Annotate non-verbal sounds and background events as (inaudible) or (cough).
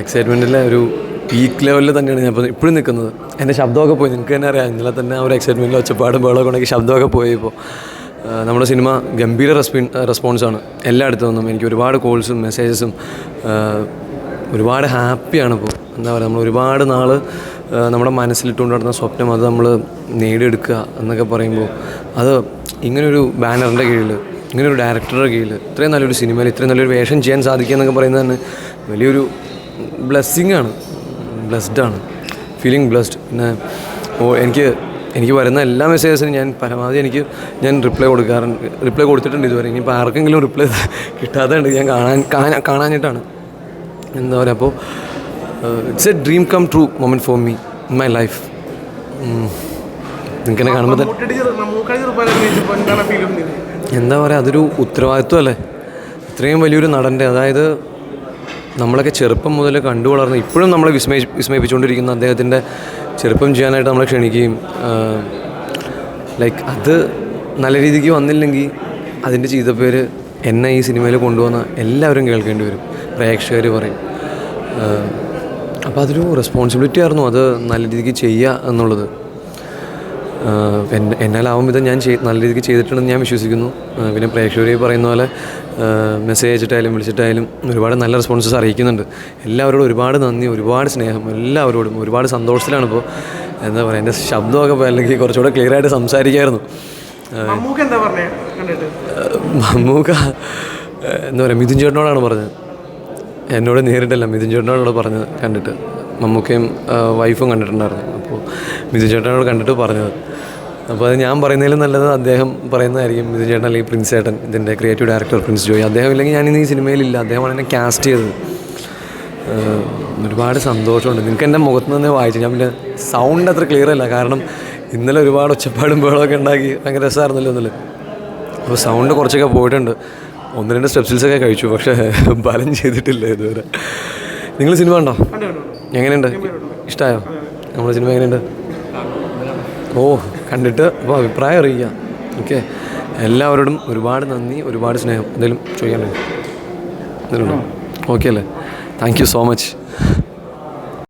എക്സൈറ്റ്മെന്റിലെ ഒരു പീക്ക് ലെവലിൽ തന്നെയാണ് ഞാൻ ഇപ്പോഴും നിൽക്കുന്നത്. എന്റെ ശബ്ദമൊക്കെ പോയി നിങ്ങൾക്ക് തന്നെ അറിയാം. ഇന്നലെ തന്നെ ആ ഒരു എക്സൈറ്റ്മെന്റിൽ ഒച്ചപ്പാടും ബഹളമൊക്കെ ഉണ്ടെങ്കിൽ ശബ്ദമൊക്കെ പോയി ഇപ്പോൾ നമ്മുടെ സിനിമ ഗംഭീര റെസ്പി റെസ്പോൺസാണ് എല്ലായിടത്തു നിന്നും എനിക്ക് ഒരുപാട് കോൾസും മെസ്സേജസും ഒരുപാട് ഹാപ്പിയാണ് ഇപ്പോൾ എന്താ പറയുക നമ്മൾ ഒരുപാട് നാൾ നമ്മുടെ മനസ്സിലിട്ടുകൊണ്ട് നടന്ന സ്വപ്നം അത് നമ്മൾ നേടിയെടുക്കുക എന്നൊക്കെ പറയുമ്പോൾ അത് ഇങ്ങനൊരു ബാനറിന്റെ കീഴിൽ ഇങ്ങനൊരു ഡയറക്ടറുടെ കീഴിൽ ഇത്രയും നല്ലൊരു സിനിമയിൽ ഇത്രയും നല്ലൊരു വേഷം ചെയ്യാൻ സാധിക്കുക എന്നൊക്കെ പറയുന്നത് തന്നെ വലിയൊരു ബ്ലെസ്സിങ് ആണ്. ബ്ലെസ്ഡ് ആണ്. Feeling blessed. പിന്നെ ഓ എനിക്ക് എനിക്ക് വരുന്ന എല്ലാ മെസ്സേജസിനും ഞാൻ പരമാവധി എനിക്ക് ഞാൻ റിപ്ലൈ കൊടുക്കാറുണ്ട്. റിപ്ലൈ കൊടുത്തിട്ടുണ്ട് ഇതുവരെ. ഇനിയിപ്പോൾ ആർക്കെങ്കിലും റിപ്ലൈ കിട്ടാതെ ഉണ്ട് ഞാൻ കാണാൻ കാണാൻ കാണാഞ്ഞിട്ടാണ്. എന്താ പറയുക അപ്പോൾ it's a dream come true moment for me in my life നിങ്ങൾക്ക് എന്നെ കാണുമ്പോൾ എന്താ പറയുക അതൊരു ഉത്തരവാദിത്വം അല്ലേ? ഇത്രയും വലിയൊരു നടന്റെ അതായത് നമ്മളൊക്കെ ചെറുപ്പം മുതൽ കണ്ടു വളർന്ന് ഇപ്പോഴും നമ്മളെ വിസ്മയി വിസ്മയിപ്പിച്ചുകൊണ്ടിരിക്കുന്ന അദ്ദേഹത്തിന്റെ ചെറുപ്പം ചെയ്യാനായിട്ട് നമ്മളെ ക്ഷണിക്കുകയും ലൈക്ക് അത് നല്ല രീതിക്ക് വന്നില്ലെങ്കിൽ അതിന്റെ പേര് എന്നെ ഈ സിനിമയിൽ കൊണ്ടുവന്ന എല്ലാവരും കേൾക്കേണ്ടി വരും. പ്രേക്ഷകർ പറയും. അപ്പോൾ അതൊരു റെസ്പോൺസിബിലിറ്റി ആയിരുന്നു. അത് നല്ല രീതിക്ക് ചെയ്യുക എന്നുള്ളത്. എന്നാലാവും വിധം ഞാൻ നല്ല രീതിക്ക് ചെയ്തിട്ടുണ്ടെന്ന് ഞാൻ വിശ്വസിക്കുന്നു. പിന്നെ പ്രേക്ഷകരെ പറയുന്ന പോലെ മെസ്സേജ് അയച്ചിട്ടായാലും വിളിച്ചിട്ടായാലും ഒരുപാട് നല്ല റെസ്പോൺസസ് അറിയിക്കുന്നുണ്ട്. എല്ലാവരോടും ഒരുപാട് നന്ദി ഒരുപാട് സ്നേഹം എല്ലാവരോടും ഒരുപാട് സന്തോഷത്തിലാണ് ഇപ്പോൾ എന്താ പറയുക എന്റെ ശബ്ദമൊക്കെ അല്ലെങ്കിൽ കുറച്ചുകൂടെ ക്ലിയർ ആയിട്ട് സംസാരിക്കായിരുന്നു. മമ്മൂക്ക എന്താ പറയുക മിഥുൻ ചേട്ടനോടാണ് പറഞ്ഞത്. എന്നോട് നേരിട്ടല്ല മിഥുൻ ചേട്ടനോടാണ് പറഞ്ഞത് കണ്ടിട്ട്. മമ്മൂക്കയും വൈഫും കണ്ടിട്ടുണ്ടായിരുന്നു. അപ്പോൾ മിഥു ചേട്ടനോട് കണ്ടിട്ട് പറഞ്ഞത്. അപ്പോൾ അത് ഞാൻ പറയുന്നതിലും നല്ലത് അദ്ദേഹം പറയുന്നതായിരിക്കും. മിഥു ചേട്ടൻ അല്ലെങ്കിൽ പ്രിൻസ് ചേട്ടൻ ഇതിന്റെ ക്രിയേറ്റീവ് ഡയറക്ടർ പ്രിൻസ് ജോയി. അദ്ദേഹം ഇല്ലെങ്കിൽ ഞാൻ ഈ സിനിമയിലില്ല. അദ്ദേഹമാണ് എന്നെ കാസ്റ്റ് ചെയ്തത്. ഒരുപാട് സന്തോഷമുണ്ട്. നിങ്ങൾക്ക് എന്റെ മുഖത്ത് നിന്ന് വായിച്ചു ഞാൻ പിന്നെ സൗണ്ട് അത്ര ക്ലിയർ അല്ല. കാരണം ഇന്നലെ ഒരുപാട് ഒച്ചപ്പാടും ബഹളമൊക്കെ ഉണ്ടാക്കി. ഭയങ്കര രസമായിരുന്നല്ലോ ഇന്നലെ. അപ്പോൾ സൗണ്ട് കുറച്ചൊക്കെ പോയിട്ടുണ്ട്. ഒന്ന് രണ്ട് സ്റ്റെപ്സിൽസൊക്കെ കഴിച്ചു. പക്ഷേ (laughs) ബലം ചെയ്തിട്ടില്ല ഇതുവരെ. നിങ്ങൾ സിനിമ ഉണ്ടോ എങ്ങനെയുണ്ട്? ഇഷ്ടമായോ നമ്മുടെ സിനിമ എങ്ങനെയുണ്ട്? ഓ കണ്ടിട്ട് അപ്പോൾ അഭിപ്രായം അറിയിക്കാം ഓക്കെ. എല്ലാവരോടും ഒരുപാട് നന്ദി ഒരുപാട് സ്നേഹം. എന്തെങ്കിലും എന്തെങ്കിലും ഓക്കെ അല്ലേ? Thank you so much